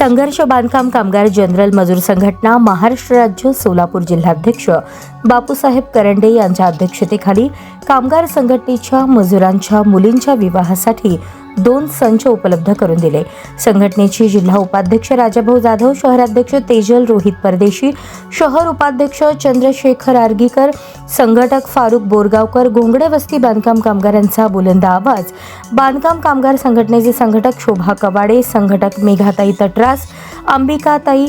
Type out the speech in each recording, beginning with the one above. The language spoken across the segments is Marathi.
संघर्ष बांधकाम कामगार जनरल मजूर संघटना महाराष्ट्र राज्य सोलापूर जिल्हाध्यक्ष बापूसाहेब करंडे यांच्या अध्यक्षतेखाली कामगार संघटनेच्या मजुरांच्या मुलींच्या विवाहासाठी दोन संच उपलब्ध करून दिले. संघटनेची जिल्हा उपाध्यक्ष राजाभाऊ जाधव शहराध्यक्ष तेजल रोहित परदेशी शहर उपाध्यक्ष चंद्रशेखर आर्गीकर संघटक फारुक बोरगावकर घोंगडे वस्ती बांधकाम कामगारांचा बुलंद आवाज. बांधकाम कामगार संघटनेचे संघटक शोभा कवाडे संघटक मेघाताई तटरास अंबिकाताई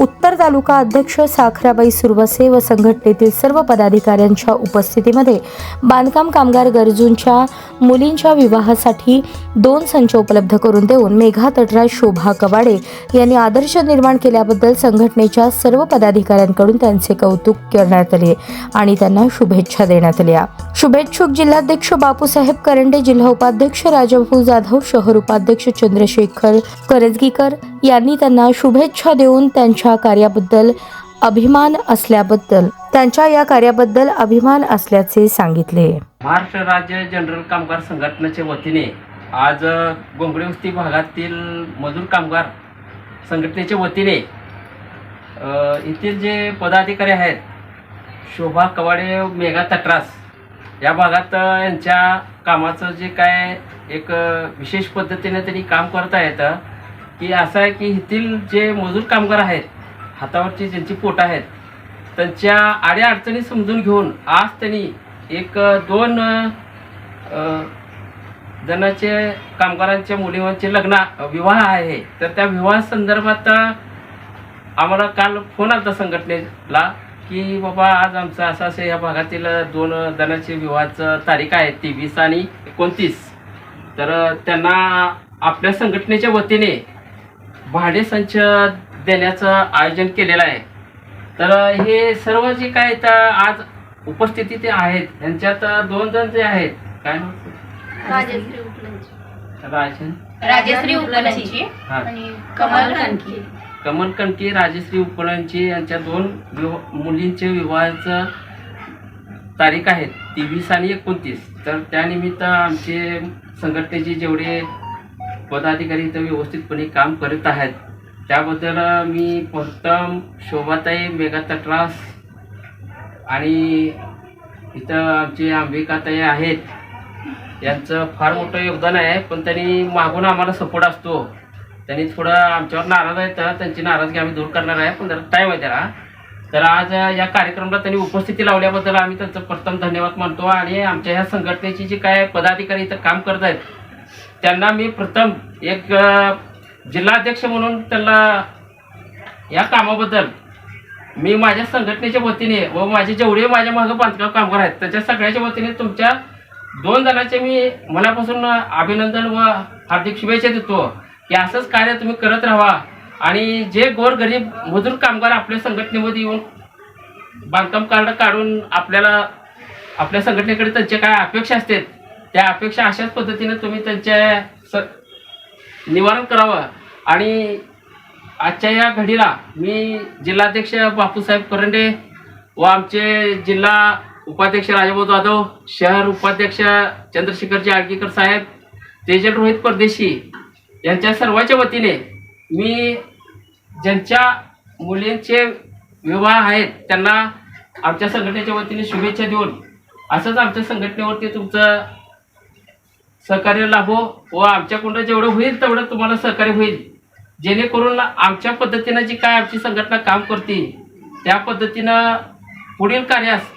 उत्तर तालुका अध्यक्ष साखराबाई सुरवसे व संघटनेतील सर्व पदाधिकाऱ्यांच्या उपस्थितीमध्ये बांधकाम कामगार गरजूंच्या मुलींच्या विवाहासाठी दोन संच उपलब्ध करून देऊन मेघा तटराज शोभा कवाडे यांनी आदर्श निर्माण केल्याबद्दल संघटनेच्या सर्व पदाधिकाऱ्यांकडून त्यांचे कौतुक करण्यात आले आणि त्यांना शुभेच्छा देण्यात आल्या. शुभेच्छुक जिल्हाध्यक्ष बापूसाहेब करंडे जिल्हा उपाध्यक्ष राजाभाऊ जाधव शहर उपाध्यक्ष चंद्रशेखर करजगीकर यांनी त्यांना शुभेच्छा देऊन त्यांच्या कार्याबद्दल अभिमान असल्याबद्दल त्यांच्या या कार्याबद्दल अभिमान असल्याचे सांगितले. महाराष्ट्र राज्य जनरल कामगार संघटनेच्या वतीने आज गोंगडे वस्ती भागातील मजूर कामगार संघटनेच्या वतीने येथील जे पदाधिकारी आहेत शोभा कवाडे मेघा तटरास या भागात यांच्या कामाचं जे काय एक विशेष पद्धतीने त्यांनी काम करत आहेत की असं आहे की येथील जे मजूर कामगार आहेत हातावरची ज्यांची पोट आहेत त्यांच्या आड्या अडचणी समजून घेऊन आज त्यांनी एक दोन जणांचे कामगारांच्या मुलींचे लग्न विवाह आहे. तर त्या विवाह संदर्भात आम्हाला काल फोन आला संघटनेला की बाबा आज आमचं असं असं या भागातील दोन जणांचे विवाहाचं तारीख आहे तेवीस आणि एकोणतीस. तर त्यांना आपल्या संघटनेच्या वतीने भाडे संच देण्याचं आयोजन केलेलं आहे. तर हे सर्व जे काय इथं आज उपस्थिती ते आहेत. यांच्यात दोन जण जे आहेत काय? राजश्री राजन. राजश्री उपलंची आणि कमल कणकी. कमल कणके राजश्री यांच्या दोन मुलींचे विवाहाचं तारीख आहेत तेवीस आणि एकोणतीस. तर त्यानिमित्त आमचे संघटनेचे जेवढे पदाधिकारी इथं व्यवस्थितपणे काम करत आहेत त्याबद्दल मी प्रथम शोभाताई मेघा तटरास आणि इथं आमचे अंबिकाताई आहेत. यांचं फार मोठं योगदान आहे पण त्यांनी मागून आम्हाला सपोर्ट असतो. त्यांनी थोडं आमच्यावर नाराज आहे तर त्यांची नाराजगी आम्ही दूर करणार आहे पण जरा टाईम आहे त्याला तर आज या कार्यक्रमाला त्यांनी उपस्थिती लावल्याबद्दल आम्ही त्यांचं प्रथम धन्यवाद मानतो आणि आमच्या ह्या संघटनेची जी काय पदाधिकारी इथं काम करत आहेत त्यांना मी प्रथम एक जिल्हाध्यक्ष म्हणून त्यांना या कामाबद्दल मी माझ्या संघटनेच्या वतीने व माझे जेवढे माझ्या मागं बांधकाम कामगार आहेत त्याच्या सगळ्याच्या वतीने तुमच्या दोन जणांचे मी मनापासून अभिनंदन व हार्दिक शुभेच्छा देतो की असंच कार्य तुम्ही करत राहा आणि जे गोरगरीब मजूर कामगार आपल्या संघटनेमध्ये येऊन बांधकाम कार्ड काढून आपल्याला आपल्या संघटनेकडे त्यांच्या काय अपेक्षा असतात त्या अपेक्षा अशाच पद्धतीने तुम्ही त्यांच्या स निवारण करावं. आणि आजच्या या घडीला मी जिल्हाध्यक्ष बापूसाहेब करंडे व आमचे जिल्हा उपाध्यक्ष राजाभाऊ जाधव शहर उपाध्यक्ष चंद्रशेखरजी आडगीकर साहेब तेजल रोहित परदेशी यांच्या सर्वांच्या वतीने मी ज्यांच्या मुलींचे विवाह आहेत त्यांना आमच्या संघटनेच्या वतीने शुभेच्छा देऊन असंच आमच्या संघटनेवरती तुमचं सहकार्य लाभो व आमच्याकडून जेवढं होईल तेवढं तुम्हाला सहकार्य होईल. जेणेकरून आमच्या पद्धतीनं जी काय आमची संघटना काम करते त्या पद्धतीनं पुढील कार्यास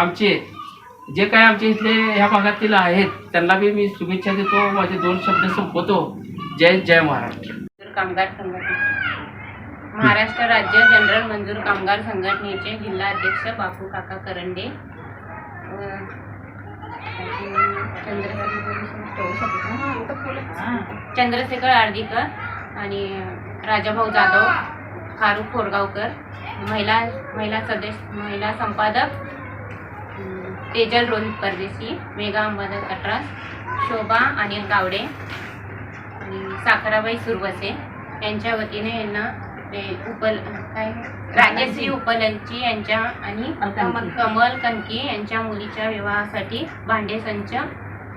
आमचे जे काय आमचे इथले ह्या भागातील आहेत त्यांना बी मी शुभेच्छा देतो माझे दोन शब्द संपवतो. जय जय महाराष्ट्र. कामगार संघटना. महाराष्ट्र राज्य जनरल मंजूर कामगार संघटनेचे जिल्हा अध्यक्ष बापू काका करंडे. चंद्रशेखर चंद्रशेखर आर्दीकर आणि राजाभाऊ जाधव फारुख कोरगावकर महिला महिला सदस्य महिला संपादक तेजल रोहित परदेशी मेघा अंबादास अटरास शोभा अनिल गावडे आणि साखराबाई सुरवसे यांच्या वतीने यांना उपल काय? राजश्री उपलंची यांच्या आणि कमल कनकी. यांच्या मुलीच्या विवाहासाठी भांडे संच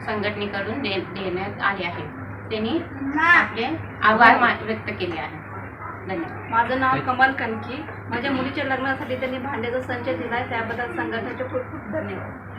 संघटनेकडून दे देण्यात आले आहे. त्यांनी आपले आभार मा- व्यक्त केले आहे धन्यवाद. माझं नाव कमल कनकी. माझ्या मुलीच्या लग्नासाठी त्यांनी भांड्याचा संच दिला आहे त्याबद्दल संघटनेचे खूप खूप धन्यवाद.